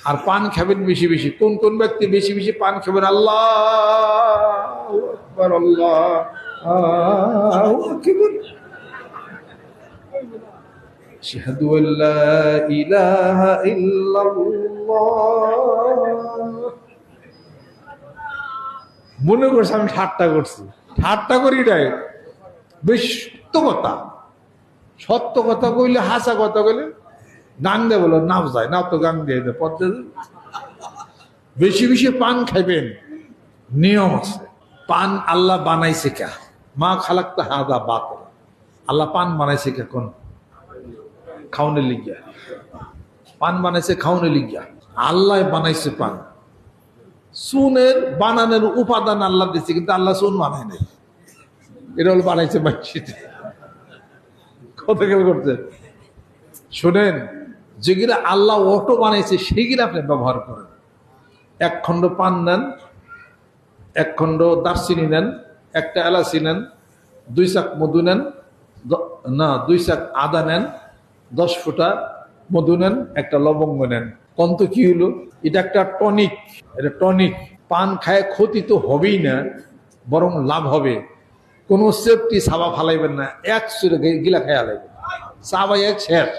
আর পান খাবেন বেশি বেশি কোন কোন ব্যক্তি বেশি বেশি পান খাবেন আল্লাহ আকবার আল্লাহ আকবার أشهد أن لا إله إلا الله মনে করছে আমি ঠাট্টা করছি ঠাট্টা করি নাই বেশ সত্য কথা সত্য কথা কইলে হাসা কথা কইলে গান দে বলো, নাও যায় নাও তো গান দিয়ে দে। বেশি বেশি পান খাইবেন, নিয়ম আছে। পান আল্লাহ বানাইছে কে? মা খালাক্তা হাদা বাত আল্লাহ পান বানাইছে কে কোন? খাওনে লিগিয়া। পান বানাইছে খাওনে লিগিয়া। আল্লাহ বানাইছে পান। সুনের, বানানোর উপাদান আল্লাহ দিচ্ছে কিন্তু আল্লাহ সুন বানায় নাই। এটা হলো বানাইছে মাইশিতে কত খেয়াল করছে শোনেন যেগুলা আল্লাহ অটো বানাইছে সেগুলো আপনি ব্যবহার করেন। এক খণ্ড পান নেন, এক খণ্ড দারচিনি নেন, একটা এলাচি নেন, দুই চাক মধু নেন না, দুই চাক আদা নেন, দশ ফুটা মধু নেন, একটা লবঙ্গ নেন। কন্ত কি হলো? এটা একটা টনিক, এটা টনিক। পান খায় ক্ষতি তো হবেই না, বরং লাভ হবে। কোনো সেফটি সাবা ফালাইবেন না, এক সুরে গিলা খাইয়া লাগবে সাবাই এক শেষ